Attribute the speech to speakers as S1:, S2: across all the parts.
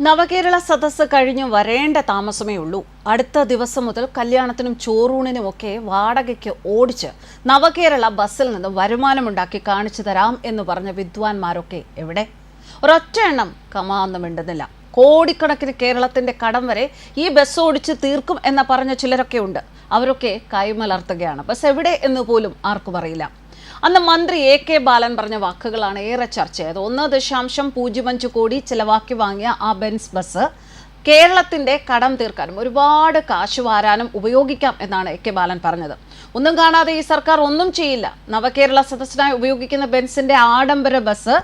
S1: നവകേരള സദസ്സ് കഴിഞ്ഞ് വരേണ്ട താമസമേ ഉള്ളൂ. അടുത്ത ദിവസം മുതൽ കല്യാണത്തിനും ചോറൂണിനും ഒക്കെ വാടകയ്ക്ക് ഓടിച്ച് നവകേരള ബസ്സിൽ നിന്ന് വരുമാനമുണ്ടാക്കി കാണിച്ചു തരാം എന്ന് പറഞ്ഞ വിദ്വാൻമാരൊക്കെ എവിടെ? ഒരൊറ്റ എണ്ണം കമാന്ന് മിണ്ടുന്നില്ല. കോടിക്കണക്കിന് കേരളത്തിന്റെ കടം വരെ ഈ ബസ് ഓടിച്ച് തീർക്കും എന്ന പറഞ്ഞ ചിലരൊക്കെ ഉണ്ട്. അവരൊക്കെ കൈമലർത്തുകയാണ്. ബസ് എവിടെ എന്ന് പോലും ആർക്കും അറിയില്ല. അന്ന് മന്ത്രി എ കെ ബാലൻ പറഞ്ഞ വാക്കുകളാണ് ഏറെ ചർച്ചയായത്. ഒന്ന് ദശാംശം പൂജ്യം അഞ്ച് കോടി ചിലവാക്കി വാങ്ങിയ ആ ബെൻസ് ബസ് കേരളത്തിന്റെ കടം തീർക്കാനും ഒരുപാട് കാശ് വാരാനും ഉപയോഗിക്കാം എന്നാണ് എ കെ ബാലൻ പറഞ്ഞത്. ഒന്നും കാണാതെ ഈ സർക്കാർ ഒന്നും ചെയ്യില്ല. നവകേരള സദസ്സിനായി ഉപയോഗിക്കുന്ന ബെൻസിന്റെ ആഡംബര ബസ്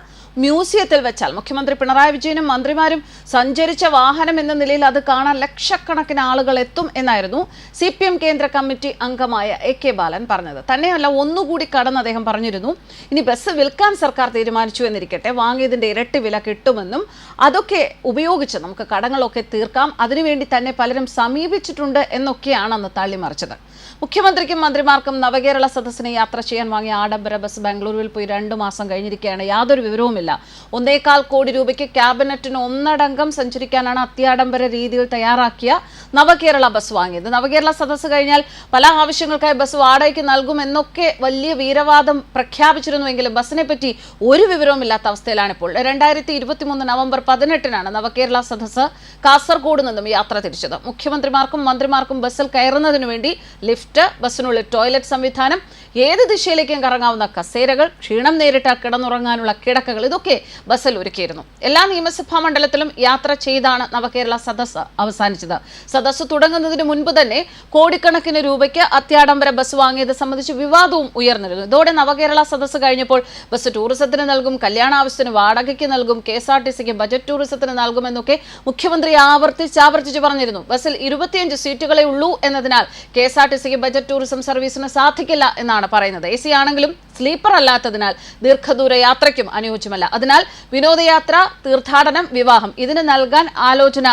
S1: മ്യൂസിയത്തിൽ വെച്ചാൽ മുഖ്യമന്ത്രി പിണറായി വിജയനും മന്ത്രിമാരും സഞ്ചരിച്ച വാഹനം എന്ന നിലയിൽ അത് കാണാൻ ലക്ഷക്കണക്കിന് ആളുകൾ എത്തും എന്നായിരുന്നു സി പി എം കേന്ദ്ര കമ്മിറ്റി അംഗമായ എ കെ ബാലൻ പറഞ്ഞത്. തന്നെയല്ല ഒന്നുകൂടി കടന്ന് അദ്ദേഹം പറഞ്ഞിരുന്നു ഇനി ബസ് വിൽക്കാൻ സർക്കാർ തീരുമാനിച്ചു എന്നിരിക്കട്ടെ വാങ്ങിയതിന്റെ ഇരട്ടി വില കിട്ടുമെന്നും അതൊക്കെ ഉപയോഗിച്ച് നമുക്ക് കടങ്ങളൊക്കെ തീർക്കാം അതിനുവേണ്ടി തന്നെ പലരും സമീപിച്ചിട്ടുണ്ട് എന്നൊക്കെയാണ് അന്ന് തള്ളിമറിച്ചത് മുഖ്യമന്ത്രിക്കും മന്ത്രിമാർക്കും നവകേരള സദസ്സിനെ യാത്ര ചെയ്യാൻ വാങ്ങിയ ആഡംബര ബസ് ബാംഗ്ലൂരുവിൽ പോയി രണ്ടു മാസം കഴിഞ്ഞിരിക്കുകയാണ്. യാതൊരു വിവരവുമില്ല. ഒന്നേകാൽ കോടി രൂപയ്ക്ക് ക്യാബിനറ്റിന് ഒന്നടങ്കം സഞ്ചരിക്കാനാണ് അത്യാഡംബര രീതിയിൽ തയ്യാറാക്കിയ നവകേരള ബസ് വാങ്ങിയത്. നവകേരള സദസ്സ് കഴിഞ്ഞാൽ പല ആവശ്യങ്ങൾക്കായി ബസ് വാടകയ്ക്ക് നൽകുമെന്നൊക്കെ വലിയ വീരവാദം പ്രഖ്യാപിച്ചിരുന്നുവെങ്കിലും ബസ്സിനെ പറ്റി ഒരു വിവരവും ഇല്ലാത്ത അവസ്ഥയിലാണ് ഇപ്പോൾ രണ്ടായിരത്തി ഇരുപത്തിമൂന്ന് നവംബർ പതിനെട്ടിനാണ് നവകേരള സദസ്സ് കാസർഗോഡ് നിന്നും യാത്ര തിരിച്ചത്. മുഖ്യമന്ത്രിമാർക്കും മന്ത്രിമാർക്കും ബസ്സിൽ കയറുന്നതിനു വേണ്ടി ലിഫ്റ്റ് ബസ്സിനുള്ളിൽ ടോയ്ലറ്റ് സംവിധാനം ഏത് ദിശയിലേക്കും കറങ്ങാവുന്ന കസേരകൾ ക്ഷീണം നേരിട്ടാൽ കിടന്നുറങ്ങാനുള്ള കിടക്കകൾ ഇതൊക്കെ ബസ്സിൽ ഒരുക്കിയിരുന്നു. എല്ലാ നിയമസഭാ മണ്ഡലത്തിലും യാത്ര ചെയ്താണ് നവകേരള സദസ്സ് അവസാനിച്ചത്. സദസ്സ് തുടങ്ങുന്നതിന് മുൻപ് തന്നെ കോടിക്കണക്കിന് രൂപയ്ക്ക് അത്യാഡംബര ബസ് വാങ്ങിയത് സംബന്ധിച്ച് വിവാദവും ഉയർന്നിരുന്നു. ഇതോടെ നവകേരള സദസ്സ് കഴിഞ്ഞപ്പോൾ ബസ് ടൂറിസത്തിന് നൽകും കല്യാണ ആവശ്യത്തിന് വാടകയ്ക്ക് നൽകും കെ എസ് ആർ ടി സിക്ക് ബജറ്റ് ടൂറിസത്തിന് നൽകുമെന്നൊക്കെ മുഖ്യമന്ത്രി ആവർത്തിച്ച് ആവർത്തിച്ച് പറഞ്ഞിരുന്നു. ബസ്സിൽ ഇരുപത്തിയഞ്ച് സീറ്റുകളെ ഉള്ളൂ എന്നതിനാൽ കെ എസ് ആർ ടി സിക്ക് ബജറ്റ് ടൂറിസം സർവീസിന് സാധിക്കില്ല എന്നാണ് പറയുന്നത്. എ സി ആണെങ്കിലും സ്ലീപ്പർ അല്ലാത്തതിനാൽ ദീർഘദൂര യാത്രയ്ക്കും അനുയോജ്യമല്ല. അതിനാൽ വിനോദയാത്ര തീർത്ഥാടനം വിവാഹം ഇതിന് നൽകാൻ ആലോചന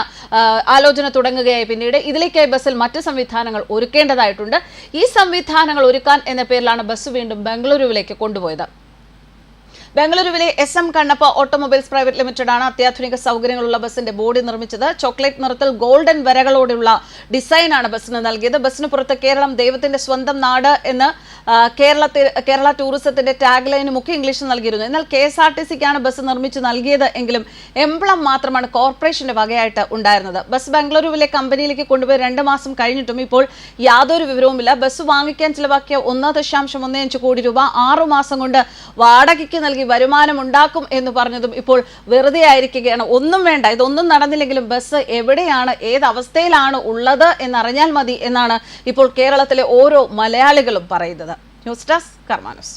S1: ആലോചന തുടങ്ങുകയായി. പിന്നീട് ഇതിലേക്കായി ബസ്സിൽ മറ്റ് സംവിധാനങ്ങൾ ഒരുക്കേണ്ടതായിട്ടുണ്ട്. ഈ സംവിധാനങ്ങൾ ഒരുക്കാൻ എന്ന പേരിലാണ് ബസ് വീണ്ടും ബംഗളൂരുവിലേക്ക് കൊണ്ടുപോയത്. ബംഗളൂരുവിലെ S M Kannappa automobiles private limited ആണ് അത്യാധുനിക സൗകര്യങ്ങളുള്ള ബസിന്റെ ബോഡി നിർമ്മിച്ചത്. ചോക്ലേറ്റ് നിറത്തിൽ ഗോൾഡൻ വരകളോടെയുള്ള ഡിസൈനാണ് ബസ്സിന് നൽകിയത്. ബസ്സിന് പുറത്ത് കേരളം ദൈവത്തിന്റെ സ്വന്തം നാട് എന്ന് കേരളത്തിൽ കേരള ടൂറിസത്തിന്റെ ടാഗ് ഒക്കെ ഇംഗ്ലീഷിൽ നൽകിയിരുന്നു. എന്നാൽ കെ എസ് ആർ ടി സിക്കാണ് ബസ് നിർമ്മിച്ച് നൽകിയത് എങ്കിലും എംബ്ലം മാത്രമാണ് കോർപ്പറേഷന്റെ വകയായിട്ട് ഉണ്ടായിരുന്നത്. ബസ് ബംഗളൂരുവിലെ കമ്പനിയിലേക്ക് കൊണ്ടുപോയി രണ്ട് മാസം കഴിഞ്ഞിട്ടും ഇപ്പോൾ യാതൊരു വിവരവുമില്ല. ബസ് വാങ്ങിക്കാൻ ചിലവാക്കിയ ഒന്ന് ദശാംശം അഞ്ച് കോടി രൂപ ആറു മാസം കൊണ്ട് വാടകയ്ക്ക് നൽകി വരുമാനം ഉണ്ടാക്കും എന്ന് പറഞ്ഞതും ഇപ്പോൾ വെറുതെ ആയിരിക്കുകയാണ്. ഒന്നും വേണ്ട ഇതൊന്നും നടന്നില്ലെങ്കിലും ബസ് എവിടെയാണ് ഏത് അവസ്ഥയിലാണ് ഉള്ളത് എന്നറിഞ്ഞാൽ മതി എന്നാണ് ഇപ്പോൾ കേരളത്തിലെ ഓരോ മലയാളികളും പറയുന്നത്. News desk Karma news.